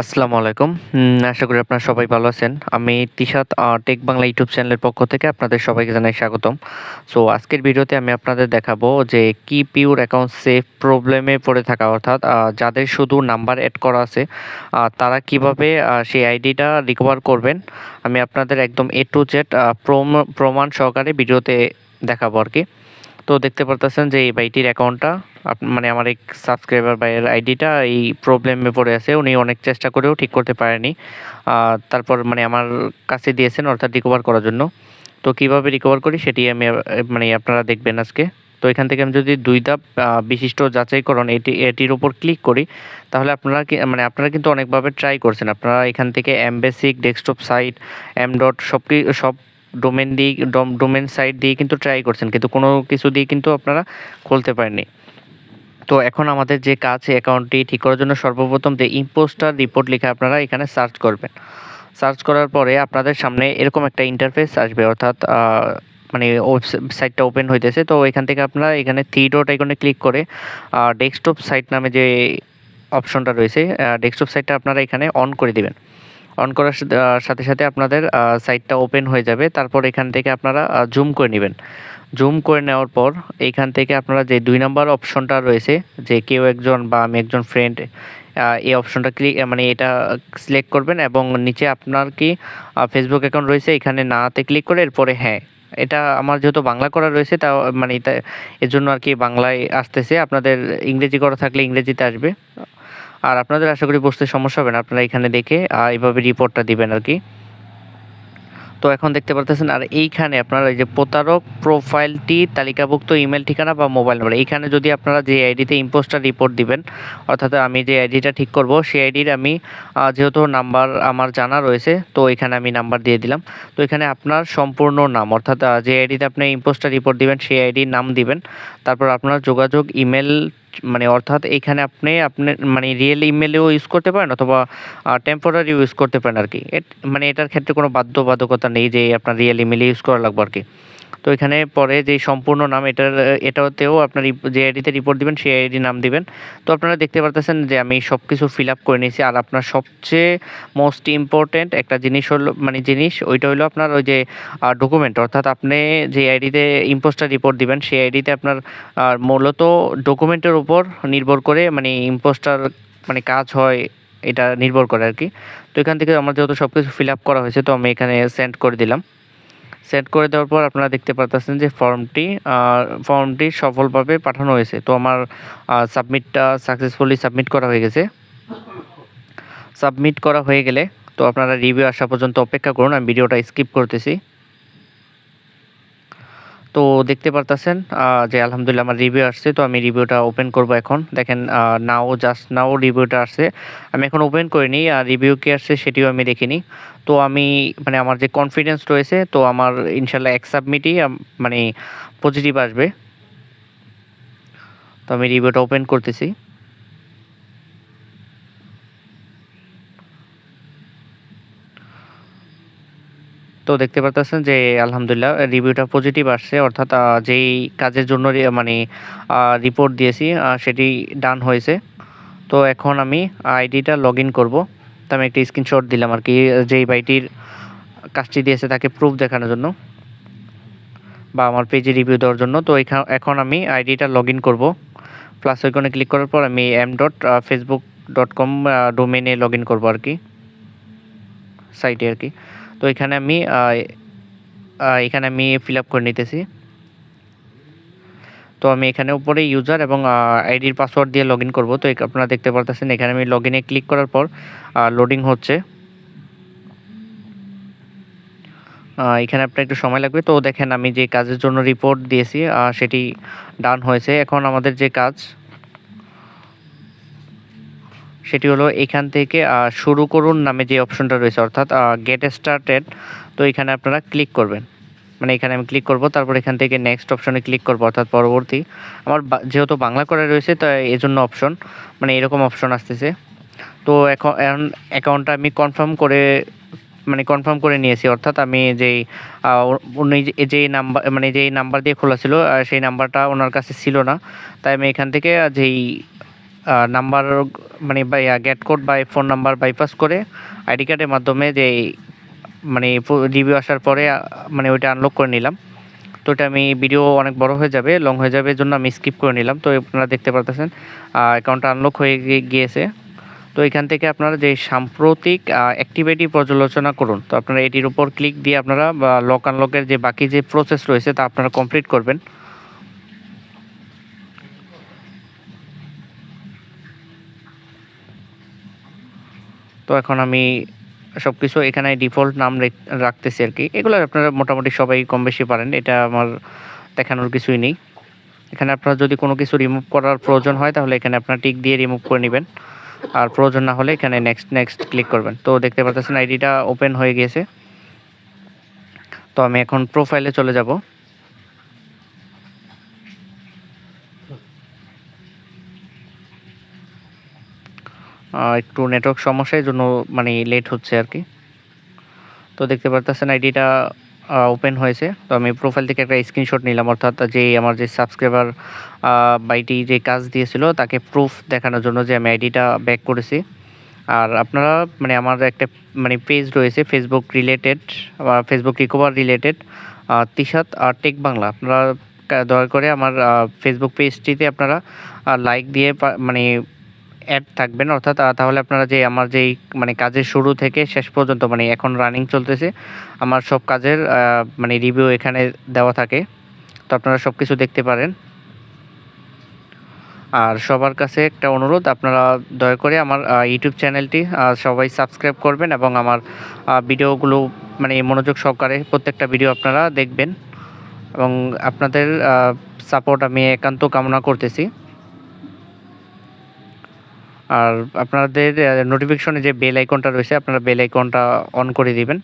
আসসালামু আলাইকুম। আশা করি আপনারা সবাই ভালো আছেন। আমি তিশাত টেক বাংলা ইউটিউব চ্যানেলের পক্ষ থেকে আপনাদের সবাইকে জানাই স্বাগতম। সো আজকের ভিডিওতে আমি আপনাদের দেখাবো যে কি পিউর অ্যাকাউন্ট সেফ প্রবলেমে পড়ে থাকা, অর্থাৎ যাদের শুধু নাম্বার অ্যাড করা আছে তারা কীভাবে সেই আইডিটা রিকভার করবেন, আমি আপনাদের একদম এ টু জেড প্রমাণ সহকারে ভিডিওতে দেখাবো আর কি। তো দেখতে পারতেছেন যে এই বাইটির অ্যাকাউন্টটা মানে আমার এক সাবস্ক্রাইবার বাইয়ের আইডিটা এই প্রবলেমে পড়ে আছে, উনি অনেক চেষ্টা করেও ঠিক করতে পারেনি। তারপর মানে আমার কাছে দিয়েছেন অর্থাৎ রিকভার করার জন্য। তো কীভাবে রিকভার করি সেটি আমি মানে আপনারা দেখবেন আজকে। তো এখান থেকে আমি যদি দুই ধাপ বিশিষ্ট যাচাইকরণ এটি, এটির উপর ক্লিক করি, তাহলে আপনারা কি মানে আপনারা কিন্তু অনেকভাবে ট্রাই করছেন। আপনারা এখান থেকে M basic desktop site M dot সব সব ডোমেন দিয়ে ডোমেন সাইট দিয়ে কিন্তু ট্রাই করছেন, কিন্তু কোনো কিছু দিয়ে কিন্তু আপনারা খুলতে পারেননি। তো এখন আমাদের যে কাজ অ্যাকাউন্টটি ঠিক করার জন্য সর্বপ্রথম যে ইম্পোস্টার রিপোর্ট লিখে আপনারা এখানে সার্চ করবেন। সার্চ করার পরে আপনাদের সামনে এরকম একটা ইন্টারফেস আসবে, অর্থাৎ মানে সাইটটা ওপেন হইতেছে। তো এখান থেকে আপনারা এখানে থ্রি ডট আইকনে ক্লিক করে ডেস্কটপ সাইট নামে যে অপশনটা রয়েছে ডেস্কটপ সাইটটা আপনারা এখানে অন করে দিবেন। অন করার সাথে সাথে আপনাদের সাইটটা ওপেন হয়ে যাবে। তারপর এখান থেকে আপনারা জুম করে নেবেন। জুম করে নেওয়ার পর এইখান থেকে আপনারা যে দুই নম্বর অপশনটা রয়েছে, যে কেউ একজন বা আমি একজন ফ্রেন্ড এই অপশনটা ক্লিক মানে এটা সিলেক্ট করবেন এবং নিচে আপনার কি ফেসবুক অ্যাকাউন্ট রয়েছে, এখানে নাতে ক্লিক করে এরপরে হ্যাঁ। এটা আমার যেহেতু বাংলা করা রয়েছে তা মানে এটা, এর জন্য আর কি বাংলায় আসতেছে। আপনাদের ইংরেজি করা থাকলে ইংরেজিতে আসবে। আর আপনাদের আশা করি বুঝতে সমস্যা হবে না, আপনারা এখানে দেখে এইভাবে রিপোর্টটা দিবেন আর কি। তো এখন দেখতে পারতেছেন, আর এইখানে আপনারা এই যে প্রতারক প্রোফাইলটি তালিকাভুক্ত ইমেল ঠিকানা বা মোবাইল নাম্বার এইখানে যদি আপনারা যে আইডিতে ইম্পোস্টার রিপোর্ট দিবেন, অর্থাৎ আমি যে আইডিটা ঠিক করব, সেই আইডির আমি যেহেতু নাম্বার আমার জানা রয়েছে, তো এখানে আমি নাম্বার দিয়ে দিলাম। তো এখানে আপনার সম্পূর্ণ নাম, অর্থাৎ যে আইডিতে আপনি ইম্পোস্টার রিপোর্ট দিবেন, সেই আইডির নাম দিবেন। তারপর আপনার যোগাযোগ ইমেল মানে অর্থাৎ এখানে আপনি আপনি মানে রিয়েল ইমেলেও ইউজ করতে পারেন অথবা টেম্পোরারি ইউজ করতে পারেন আর কি। মানে এটার ক্ষেত্রে কোনো বাধ্যবাধকতা নেই যে আপনার রিয়েল ইমেলে ইউজ করা লাগবে আর কি। তো এখানে পরে যে সম্পূর্ণ নাম এটার, এটাতেও আপনার যে আইডিতে রিপোর্ট দিবেন, সেই আইডি নাম দিবেন। তো আপনারা দেখতে পারতেছেন যে আমি সব কিছু ফিল আপ করে নিয়েছি। আর আপনার সবচেয়ে মোস্ট ইম্পর্ট্যান্ট একটা জিনিস হলো মানে জিনিস, ওইটা হলো আপনার ওই যে ডকুমেন্ট অর্থাৎ আপনি যে আইডিতে ইম্পোস্টার রিপোর্ট দিবেন, সেই আইডিতে আপনার মূলত ডকুমেন্টের উপর নির্ভর করে মানে ইম্পোস্টার মানে কাজ হয়, এটা নির্ভর করে আর কি। তো এখান থেকে আমার যেহেতু সব কিছু ফিল আপ করা হয়েছে, তো আমি এখানে সেন্ড করে দিলাম। সেন্ড করে দেওয়ার পর আপনারা দেখতে পারতেছেন যে ফর্মটি ফর্মটি সফলভাবে পাঠানো হয়েছে। তো আমার সাবমিটটা সাকসেসফুলি সাবমিট করা হয়ে গেছে। সাবমিট করা হয়ে গেলে তো আপনারা রিভিউ আসা পর্যন্ত অপেক্ষা করুন। আমি ভিডিওটা স্কিপ করতেছি। তো দেখতে পারতেছেন যে আলহামদুলিল্লাহ আমার রিভিউ আসছে, তো আমি রিভিউটা ওপেন করব এখন। দেখেন নাও জাস্ট নাও রিভিউটা আসছে। আমি এখন ওপেন করিনি, আর রিভিউ কি আসছে সেটিও আমি দেখিনি। তো আমি মানে আমার যে কনফিডেন্স রয়েছে, তো আমার ইনশাল্লাহ এক সাবমিটই মানে পজিটিভ আসবে। তো আমি রিভিউটা ওপেন করতেছি। তো দেখতে পারতেছেন যে, আলহামদুলিল্লাহ রিভিউটা পজিটিভ আসছে। অর্থাৎ যেই কাজের জন্য মানে রিপোর্ট দিয়েছি সেটি ডান হয়েছে। তো এখন আমি আইডিটা লগ ইন করব। তো আমি একটি স্ক্রিনশট দিলাম আর কি, যেই বাইটির কাজটি দিয়েছে তাকে প্রুফ দেখানোর জন্য বা আমার পেজে রিভিউ দেওয়ার জন্য। তো এখা- এখন আমি আইডিটা লগ ইন করব। প্লাস ওইখানে ক্লিক করার পর আমি M dot Facebook dot com ডোমেনে লগ ইন করব আর কি। সাইটে আর কি। তো এখানে আমি এখানে আমি ফিল আপ করে নিতেছি। তো আমি এখানে উপরে ইউজার এবং আইডির পাসওয়ার্ড দিয়ে লগ ইন করব। তো আপনারা দেখতে পারতেছেন, এখানে আমি লগ ইনে ক্লিক করার পর লোডিং হচ্ছে। এখানে আপনার একটু সময় লাগবে। তো দেখেন আমি যে কাজের জন্য রিপোর্ট দিয়েছি সেটি ডান হয়েছে। এখন আমাদের যে কাজ সেটি হলো এখান থেকে শুরু করুন নামে যে অপশনটা রয়েছে, অর্থাৎ গেট স্টার্টেড তো এখানে আপনারা ক্লিক করবেন। মানে এখানে আমি ক্লিক করব, তারপর এখান থেকে নেক্সট অপশনে ক্লিক করব, অর্থাৎ পরবর্তী। আমার যেহেতু বাংলা করা রয়েছে, তাই জন্য অপশন মানে এরকম অপশন আসতেছে। তো এখন অ্যাকাউন্টটা আমি কনফার্ম করে মানে কনফার্ম করে নিয়েছি, অর্থাৎ আমি যেই উনি যে- যেই নাম্বার মানে যেই নাম্বার দিয়ে খোলা ছিল সেই নাম্বারটা ওনার কাছে ছিল না। তাই আমি এখান থেকে যেই নাম্বার মানে গেট কোড বা ফোন নাম্বার বাইপাস করে আইডি কার্ডের মাধ্যমে যে মানে রিভিউ আসার পরে মানে ওইটা আনলক করে নিলাম। তো এটা আমি ভিডিও অনেক বড় হয়ে যাবে লং হয়ে যাবে জন্য আমি স্কিপ করে নিলাম। তো আপনারা দেখতে পারতেছেন অ্যাকাউন্টটা আনলক হয়ে গিয়েছে। তো এখান থেকে আপনারা যে সাম্প্রতিক অ্যাক্টিভিটি পর্যালোচনা করুন, তো আপনারা এটির উপর ক্লিক দিয়ে আপনারা লক আনলকের যে বাকি যে প্রসেস রয়েছে, তা আপনারা কমপ্লিট করবেন। তো এখন আমি সব কিছু এখানে ডিফল্ট নাম রাখতেছি আর কি। এগুলো আপনারা মোটামুটি সবাই কম বেশি পারেন, এটা আমার দেখানোর কিছুই নেই। এখানে আপনারা যদি কোনো কিছু রিমুভ করার প্রয়োজন হয়, তাহলে এখানে আপনার টিক দিয়ে রিমুভ করে নেবেন। আর প্রয়োজন না হলে এখানে নেক্সট নেক্সট ক্লিক করবেন। তো দেখতে পাচ্ছেন আইডিটা ওপেন হয়ে গিয়েছে। তো আমি এখন প্রোফাইলে চলে যাব। একটু নেটওয়ার্ক সমস্যার জন্য মানে লেট হচ্ছে আর কি। তো দেখতে পারতেছেন আইডিটা ওপেন হয়েছে। তো আমি প্রোফাইল থেকে একটা স্ক্রিনশট নিলাম, অর্থাৎ যে আমার যে সাবস্ক্রাইবার বাইটি যে কাজ দিয়েছিল, তাকে প্রুফ দেখানোর জন্য যে আমি আইডিটা ব্যাক করেছি। আর আপনারা মানে আমার একটা মানে পেজ রয়েছে Facebook related Facebook recover related Tishat আর টেক বাংলা। আপনারা দয়া করে আমার ফেসবুক পেজটিতে আপনারা লাইক দিয়ে মানে অ্যাড থাকবেন। অর্থাৎ তাহলে আপনারা যে আমার যেই মানে কাজের শুরু থেকে শেষ পর্যন্ত মানে এখন রানিং চলতেছে, আমার সব কাজের মানে রিভিউ এখানে দেওয়া থাকে। তো আপনারা সব কিছু দেখতে পারেন। আর সবার কাছে একটা অনুরোধ, আপনারা দয়া করে আমার ইউটিউব চ্যানেলটি সবাই সাবস্ক্রাইব করবেন এবং আমার ভিডিওগুলো মানে মনোযোগ সহকারে প্রত্যেকটা ভিডিও আপনারা দেখবেন। এবং আপনাদের সাপোর্ট আমি একান্ত কামনা করতেছি। আর আপনাদের নোটিফিকেশনে যে বেল আইকনটা রয়েছে আপনারা বেল আইকনটা অন করে দিবেন।